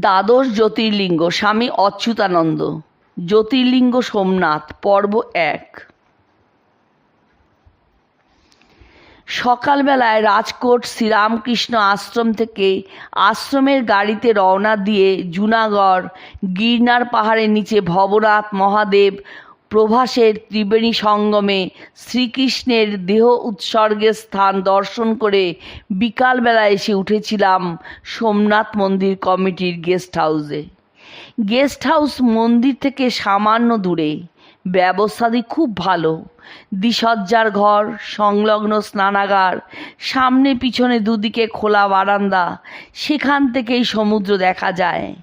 দ্বাদশ জ্যোতির্লিঙ্গ, স্বামী অচ্যুতানন্দ। জ্যোতির্লিঙ্গ সোমনাথ, পর্ব এক। সকালবেলায় রাজকোট শ্রীরামকৃষ্ণ আশ্রম থেকে আশ্রমের গাড়িতে রওনা দিয়ে জুনাগড়, গিরনার পাহাড়ের নিচে ভবনাথ মহাদেব প্রভাসের ত্রিবেণী সঙ্গমে শ্রীকৃষ্ণের দেহ উৎসর্গের স্থান দর্শন করে বিকালবেলা এসে উঠেছিলাম সোমনাথ মন্দির কমিটির গেস্ট হাউসে। গেস্ট হাউস মন্দির থেকে সামান্য দূরে। ব্যবস্থাদি খুব ভালো। দ্বিসজ্জার ঘর, সংলগ্ন স্নানাগার, সামনে পিছনে দুদিকে খোলা বারান্দা, সেখান থেকেই সমুদ্র দেখা যায়।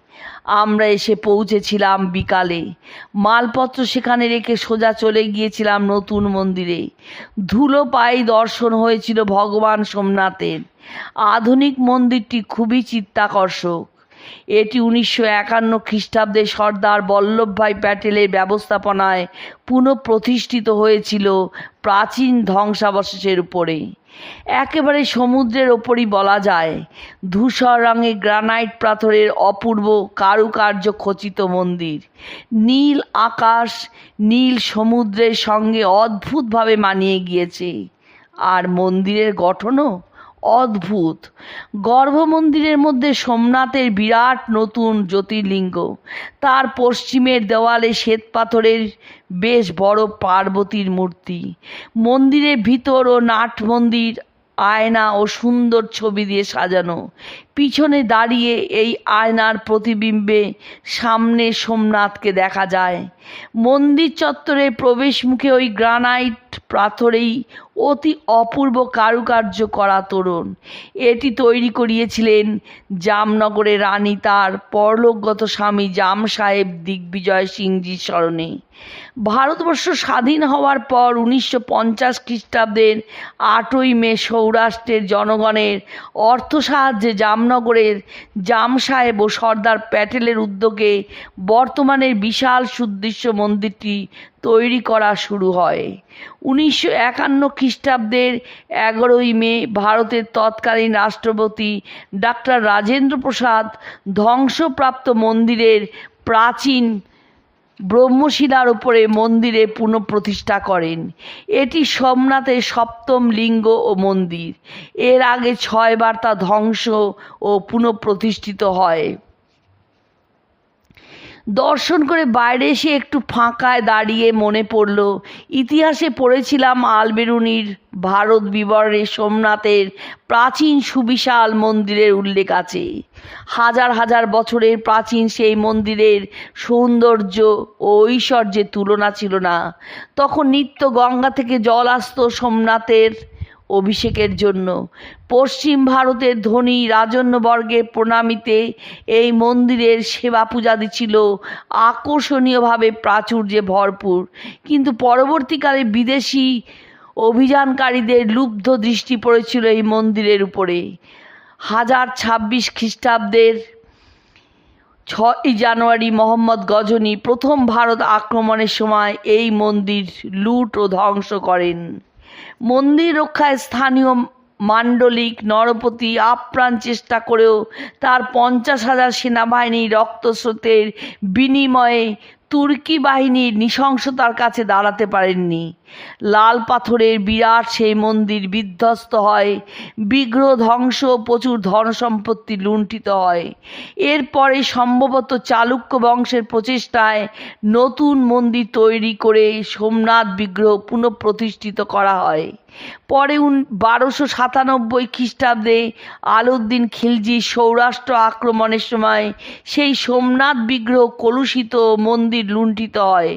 আমরা এসে পৌঁছেছিলাম বিকালে। মালপত্র সেখানে রেখে সোজা চলে গিয়েছিলাম নতুন মন্দিরে। ধুলো পায়ে দর্শন হয়েছিল ভগবান সোমনাথের। আধুনিক মন্দিরটি খুবই চিত্তাকর্ষক। এটি উনিশশো একান্ন খ্রিস্টাব্দে সর্দার বল্লভভাই প্যাটেলের ব্যবস্থাপনায় পুনঃপ্রতিষ্ঠিত হয়েছিল প্রাচীন ধ্বংসাবশেষের উপরে। একেবারে সমুদ্রের ওপরই বলা যায়, ধূসর রঙে গ্রানাইট পাথরের অপূর্ব কারুকার্য খচিত মন্দির। নীল আকাশ, নীল সমুদ্রের সঙ্গে অদ্ভুতভাবে মানিয়ে গিয়েছে। আর মন্দিরের গঠনও অদ্ভুত। গর্ভমন্দিরের মধ্যে সোমনাথের বিরাট নতুন জ্যোতির্লিঙ্গ। তার পশ্চিমের দেওয়ালে শ্বেতপাথরের বেশ বড় পার্বতীর মূর্তি। মন্দিরের ভিতর ও নাট মন্দির, আয়না ও সুন্দর ছবি দিয়ে সাজানো। পিছনে দাঁড়িয়ে এই আয়নার প্রতিবিম্বে সামনে সোমনাথকে দেখা যায়। মন্দির চত্বরে প্রবেশ মুখে ওই গ্রানাইট পাথরেই অতি অপূর্ব কারুকার্য করা তোরণ। এটি তৈরি করিয়েছিলেন জামনগরের রানী তার পরলোকগত স্বামী জাম সাহেব দিগ্বিজয় সিংজির স্মরণে। ভারতবর্ষ স্বাধীন হওয়ার পর উনিশশো পঞ্চাশ খ্রিস্টাব্দের আটই মে সৌরাষ্ট্রের জনগণের অর্থ সাহায্যে জামনগরের জাম সাহেব ও সর্দার প্যাটেলের উদ্যোগে বর্তমানের বিশাল সুদৃশ্য মন্দিরটি তৈরি করা শুরু হয়। উনিশশো একান্ন খ্রিস্টাব্দের এগারোই মে ভারতের তৎকালীন রাষ্ট্রপতি ডাক্তার রাজেন্দ্র প্রসাদ ধ্বংসপ্রাপ্ত মন্দিরের প্রাচীন ব্রহ্মশিলার উপরে মন্দিরে পুনঃপ্রতিষ্ঠা করেন। এটি সোমনাথের সপ্তম লিঙ্গ ও মন্দির। এর আগে ছয়বার তা ধ্বংস ও পুনঃপ্রতিষ্ঠিত হয়। দর্শন করে বাইরে এসে একটু ফাঁকায় দাঁড়িয়ে মনে পড়ল, ইতিহাসে পড়েছিলাম আলবেরুনির ভারত বিবরণে সোমনাথের প্রাচীন সুবিশাল মন্দিরের উল্লেখ আছে। হাজার হাজার বছরের প্রাচীন সেই মন্দিরের সৌন্দর্য ও ঐশ্বর্যের তুলনা ছিল না। তখন নিত্য গঙ্গা থেকে জল আসতো সোমনাথের অভিষেকের জন্য। পশ্চিম ভারতের ধনী রাজন্যবর্গের প্রণামিতে এই মন্দিরের সেবা পূজাদি ছিল আকর্ষণীয়ভাবে প্রাচুর্যে ভরপুর। কিন্তু পরবর্তীকালে বিদেশি অভিযানকারীদের লুব্ধ দৃষ্টি পড়েছিল এই মন্দিরের উপরে। হাজার ছাব্বিশ খ্রিস্টাব্দের ছয়ই জানুয়ারি মোহাম্মদ গজনী প্রথম ভারত আক্রমণের সময় এই মন্দির লুট ও ধ্বংস করেন। মন্দির রক্ষায় স্থানীয় মান্ডলিক নরপতি আপ্রাণ চেষ্টা করেও তার পঞ্চাশ হাজার সেনাবাহিনী রক্তস্রোতের বিনিময়ে তুর্কি বাহিনীর নৃশংসতার কাছে দাঁড়াতে পারেননি। লাল পাথরের বিরাট সেই মন্দির বিধ্বস্ত হয়। বিগ্রহ ধ্বংস প্রচুর ধন সম্পত্তি লুণ্ঠিত হয়। এরপরে সম্ভবত চালুক্য বংশের প্রচেষ্টায় নতুন মন্দির তৈরি করে সোমনাথ বিগ্রহ পুনঃপ্রতিষ্ঠিত করা হয়। পরে উন বারোশো সাতানব্বই খ্রিস্টাব্দে আলউদ্দিন খিলজি সৌরাষ্ট্র আক্রমণের সময় সেই সোমনাথ বিগ্রহ কলুষিত মন্দির লুণ্ঠিত হয়।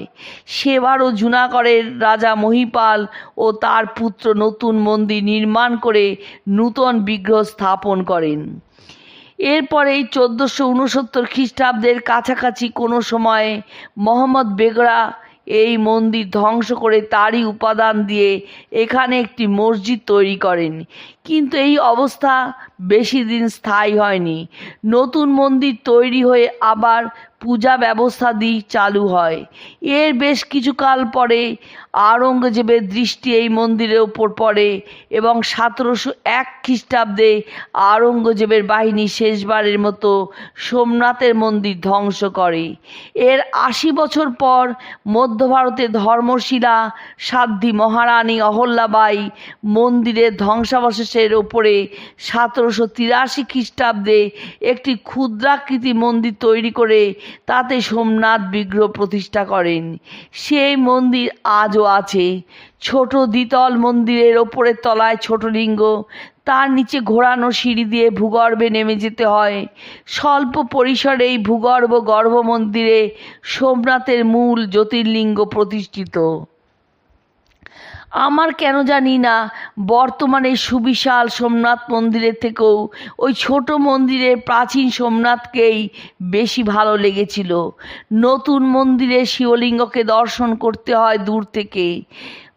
সেবারও জুনাগড়ের রাজা মহিপাল ও তার পুত্র নতুন মন্দির নির্মাণ করে নূতন বিগ্রহ স্থাপন করেন। এরপরেই চোদ্দোশো উনসত্তর খ্রিস্টাব্দের কাছাকাছি কোনো সময়ে মোহাম্মদ বেগড়া এই মন্দির ধ্বংস করে তারই উপাদান দিয়ে এখানে একটি মসজিদ তৈরি করেন। কিন্তু এই অবস্থা বেশি দিন স্থায়ী হয়নি। নতুন মন্দির তৈরি হয়ে আবার পূজা ব্যবস্থা ব্যবস্থাদি চালু হয়। এর বেশ কিছুকাল পরে আওরঙ্গজেবের দৃষ্টি এই মন্দিরের ওপর পড়ে এবং সতেরোশো এক খ্রিস্টাব্দে আওরঙ্গজেবের বাহিনী শেষবারের মতো সোমনাথের মন্দির ধ্বংস করে। এর আশি বছর পর মধ্য ভারতের ধর্মশিলা, সাধ্বী মহারানী অহল্যাবাই মন্দিরের ধ্বংসাবশেষের ওপরে সতেরোশো তিরাশি খ্রিস্টাব্দে একটি ক্ষুদ্রাকৃতি মন্দির তৈরি করে তাতে সোমনাথ বিগ্রহ প্রতিষ্ঠা করেন। সেই মন্দির আজও আছে। ছোট দ্বিতল মন্দিরের ওপরের তলায় ছোট লিঙ্গ। তার নিচে ঘোরানো সিঁড়ি দিয়ে ভূগর্ভে নেমে যেতে হয়। স্বল্প পরিসরে এই ভূগর্ভ গর্ভ মন্দিরে সোমনাথের মূল জ্যোতির্লিঙ্গ প্রতিষ্ঠিত। আমার কেন জানি না, বর্তমানে সুবিশাল সোমনাথ মন্দিরের থেকেও ওই ছোট মন্দিরের প্রাচীন সোমনাথকেই বেশি ভালো লেগেছিল। নতুন মন্দিরে শিবলিঙ্গকে দর্শন করতে হয় দূর থেকে।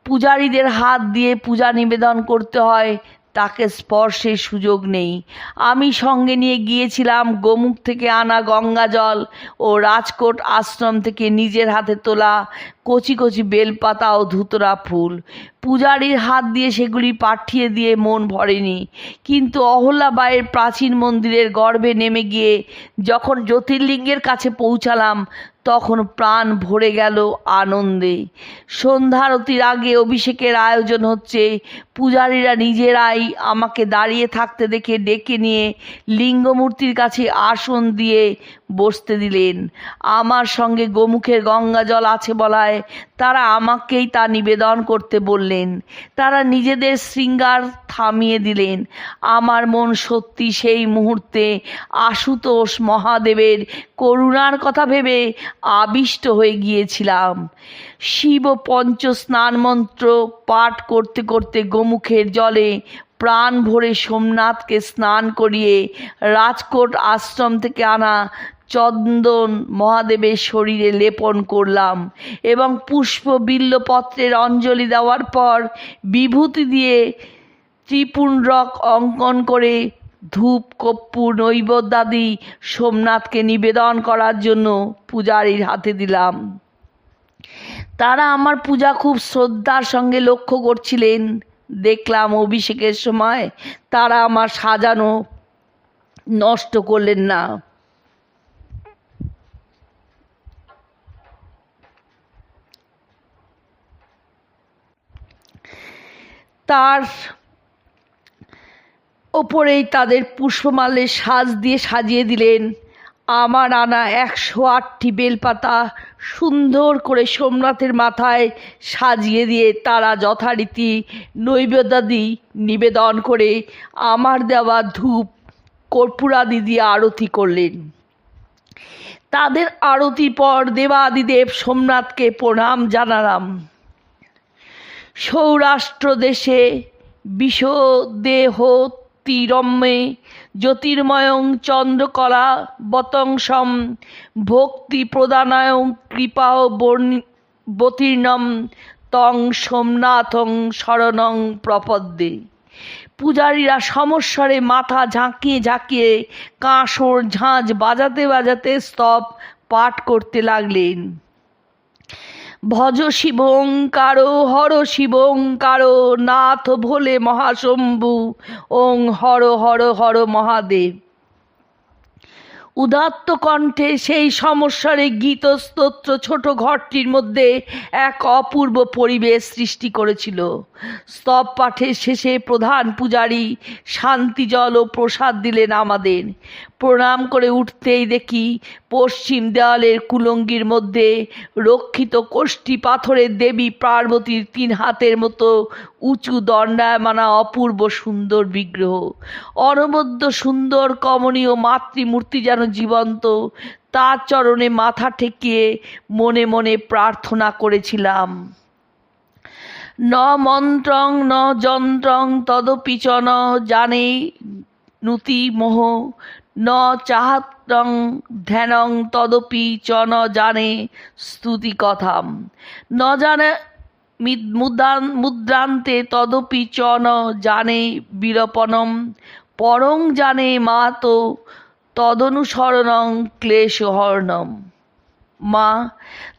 পূজারীদের হাত দিয়ে পূজা নিবেদন করতে হয় তাকে স্পর্শের সুযোগ নেই। আমি সঙ্গে নিয়ে গিয়েছিলাম গোমুখ থেকে আনা গঙ্গা জল ও রাজকোট আশ্রম থেকে নিজের হাতে তোলা কচি কচি বেলপাতা ও ধুতরা ফুল। পূজারীর হাত দিয়ে সেগুলি পাঠিয়ে দিয়ে মন ভরেনি। কিন্তু অহল্যাবাইয়ের প্রাচীন মন্দিরের গর্ভে নেমে গিয়ে যখন জ্যোতির্লিঙ্গের কাছে পৌঁছালাম তখন প্রাণ ভরে গেল আনন্দে। সন্ধ্যারতির আগে অভিষেকের আয়োজন হচ্ছে। পূজারীরা নিজেরাই আমাকে দাঁড়িয়ে থাকতে দেখে, ডেকে নিয়ে লিঙ্গমূর্তির কাছে আসন দিয়ে বসতে দিলেন। আমার সঙ্গে গোমুখের গঙ্গা জল আছে বলায় তারা আমাকেই তা নিবেদন করতে বললেন। তারা নিজেদের শৃঙ্গার থামিয়ে দিলেন। আমার মন সত্যি সেই মুহূর্তে আশুতোষ মহাদেবের করুণার কথা ভেবে আবিষ্ট হয়ে গিয়েছিলাম। শিব পঞ্চ স্নান মন্ত্র পাঠ করতে করতে গোমুখের জলে প্রাণ ভরে সোমনাথকে স্নান করিয়ে রাজকোট আশ্রম থেকে আনা চন্দন মহাদেবের শরীরে লেপন করলাম এবং পুষ্প বিল্লপত্রের অঞ্জলি দেওয়ার পর বিভূতি দিয়ে ত্রিপুণ্ডরক অঙ্কন করে ধূপ কপ্পুর নৈবেদ্যাদি সোমনাথকে নিবেদন করার জন্য পূজারীর হাতে দিলাম। তারা আমার পূজা খুব শ্রদ্ধার সঙ্গে লক্ষ্য করছিলেন। দেখলাম অভিষেকের সময় তারা আমার সাজানো নষ্ট করলেন না। তার ওপরেই তাদের পুষ্পমাল্যের সাজ দিয়ে সাজিয়ে দিলেন। আমার আনা একশো আটটি বেলপাতা সুন্দর করে সোমনাথের মাথায় সাজিয়ে দিয়ে তারা যথারীতি নৈবেদ্যাদি নিবেদন করে আমার দেওয়া ধূপ, কর্পূরাদি দিয়ে আরতি করলেন। তাদের আরতি পর দেবাদিদেব সোমনাথকে প্রণাম জানালাম। সৌরাষ্ট্র দেশে বিষদেহ তিরম্যে জ্যোতির্ময়ং চন্দ্রকলা বতংসম ভক্তি প্রদানায়ং কৃপা বতীর্ণম তং সোমনাথং শরণং প্রপদ্যে। পূজারীরা সমস্বরে মাথা ঝাঁকিয়ে ঝাঁকিয়ে কাঁসর ঝাঁঝ বাজাতে বাজাতে স্তব পাঠ করতে লাগলেন। ভজ শিবঙ্কার হর শিবঙ্কার নাথ ভোলে মহাশম্ভু। ওং হর হর হর মহাদেব। উদাত্ত কণ্ঠে সেই সমস্যারে গীত স্তোত্র ছোট ঘরটির মধ্যে এক অপূর্ব পরিবেশ সৃষ্টি করেছিল। স্তব পাঠের শেষে প্রধান পূজারী শান্তি জল ও প্রসাদ দিলেন আমাদের। প্রণাম করে উঠতেই দেখি পশ্চিম দেওয়ালের কুলঙ্গির মধ্যে রক্ষিত কোষ্ঠী পাথরের দেবী পার্বতীর তিন হাতের মতো উঁচু দণ্ডায়মানা অপূর্ব সুন্দর বিগ্রহ। অনবদ্য সুন্দর কমনীয় মাতৃমূর্তি যেন জীবন্ত, তার চরণে মাথা ঠেকিয়ে মনে মনে প্রার্থনা করেছিলাম। ন মন্ত্রং, ন যন্ত্রং, তদপি চ ন জানে নুতি মোহ ন চাহাত্রং ধ্যানং তদপি চ ন জানে স্তুতি কথাম ন জানে মুদ্রান মুদ্রান্তে তদপি চ ন জানে বিরপনম। পরং জানে মা তো তদনুসরণং ক্লেশহর্ণম। মা,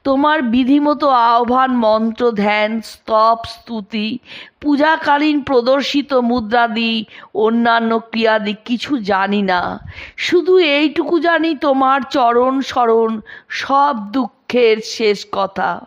তোমার বিধিমতো আহ্বান, মন্ত্র, ধ্যান, স্তপ, স্তুতি, পূজাকালীন প্রদর্শিত মুদ্রাদি, অন্যান্য ক্রিয়াদি কিছু জানি না। শুধু এইটুকু জানি তোমার চরণ স্মরণ সব দুঃখের শেষ কথা।